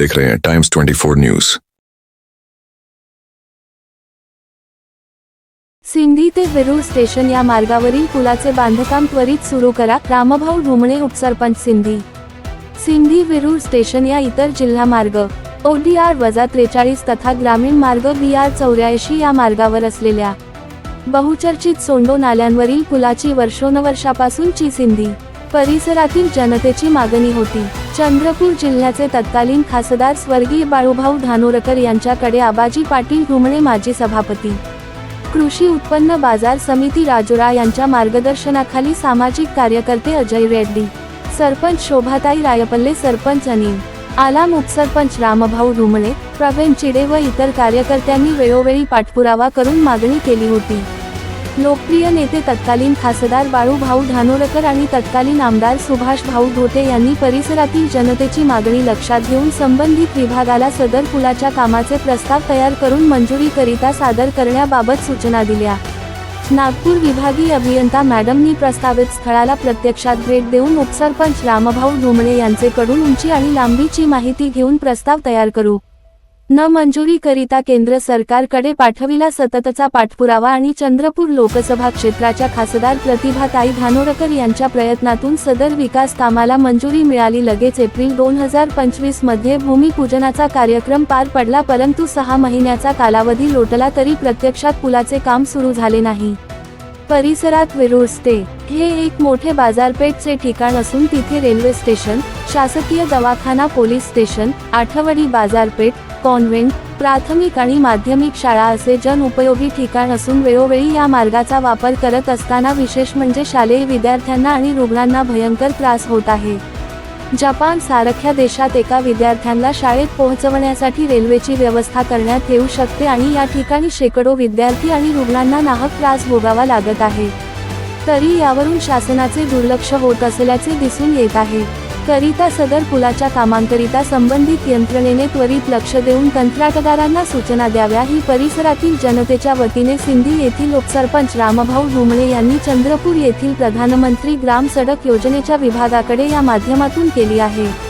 देख रहे हैं टाइम्स 24 न्यूज सिंधी ते वेरूळ स्टेशन या मार्गावरील पुलाचे बांधकाम त्वरित सुरू करा रामभाऊ ढुमणे उपसरपंच सिंधी. सिंधी वेरूळ स्टेशन या इतर जिल्हा मार्ग ओडीआर वजा त्रेचाळीस तथा ग्रामीण मार्ग बी आर चौऱ्याऐंशी या मार्गावर असलेल्या बहुचर्चित सोंडो नाल्यांवरील पुलाची वर्षोनवर्षापासूनची सिंधी परिसरातील जनतेची मागणी होती. चंद्रपूर जिल्ह्याचे तत्कालीन खासदार स्वर्गीय बाळूभाऊ धानोरकर यांच्याकडे आबाजी पाटील ढुमणे माजी सभापती. कृषी उत्पन्न बाजार समिती राजुरा यांच्या मार्गदर्शनाखाली सामाजिक कार्यकर्ते अजय रेड्डी सरपंच शोभाताई रायपल्ले सरपंच अनिल आलाम उपसरपंच रामभाऊ ढुमळे प्रवीण चिडे व इतर कार्यकर्त्यांनी वेळोवेळी पाठपुरावा करून मागणी केली होती. लोकप्रिय नेते तत्कालीन खासदार बाळूभाऊ धानोरकर आणि तत्कालीन आमदार सुभाष भाऊ धोटे यांनी परिसरातील जनतेची मागणी लक्षात घेऊन संबंधित विभागाला सदर पुलाच्या कामाचे प्रस्ताव तयार करून मंजुरीकरिता सादर करण्याबाबत सूचना दिल्या. नागपूर विभागीय अभियंता मॅडमनी प्रस्तावित स्थळाला प्रत्यक्षात भेट देऊन उपसरपंच रामभाऊ ढुमणे यांचेकडून उंची आणि लांबीची माहिती घेऊन प्रस्ताव तयार करू. न मंजुरीकरिता केंद्र सरकारकडे पाठविला सततचा पाठपुरावा आणि चंद्रपूर लोकसभा क्षेत्राच्या खासदार प्रतिभाताई धानोरकर यांच्या प्रयत्नातून सदर विकास कामाला मंजुरी मिळाली. लगेच एप्रिल दोन हजार पंचवीसमध्ये भूमिपूजनाचा कार्यक्रम पार पडला परंतु सहा महिन्याचा कालावधी लोटला तरी प्रत्यक्षात पुलाचे काम सुरू झाले नाही. परिसरात विरुजते हे एक मोठे बाजारपेठचे ठिकाण असून तिथे रेल्वे स्टेशन शासकीय दवाखाना पोलीस स्टेशन आठवडी बाजारपेठ कॉन्व्हेंट प्राथमिक आणि माध्यमिक शाळा असे जनउपयोगी ठिकाण असून वेळोवेळी या मार्गाचा वापर करत असताना विशेष म्हणजे शालेय विद्यार्थ्यांना आणि रुग्णांना भयंकर त्रास होत आहे. जपान सारख्या देशात एका विद्यार्थ्यांना शाळेत पोहोचवण्यासाठी रेल्वेची व्यवस्था करण्यात येऊ शकते आणि या ठिकाणी शेकडो विद्यार्थी आणि रुग्णांना नाहक त्रास भोगावा लागत आहे. तरी यावरून शासनाचे दुर्लक्ष होत असल्याचे दिसून येत आहे. करिता सदर पुलाच्या कामांकरिता संबंधित यंत्रणेने त्वरित लक्ष देऊन कंत्राटदारांना सूचना द्याव्या. ही परिसरातील जनतेच्या वतीने सिंधी येथील उपसरपंच रामभाऊ ढुमळे यांनी चंद्रपूर येथील प्रधानमंत्री ग्राम सडक योजनेच्या विभागाकडे या माध्यमातून केली आहे.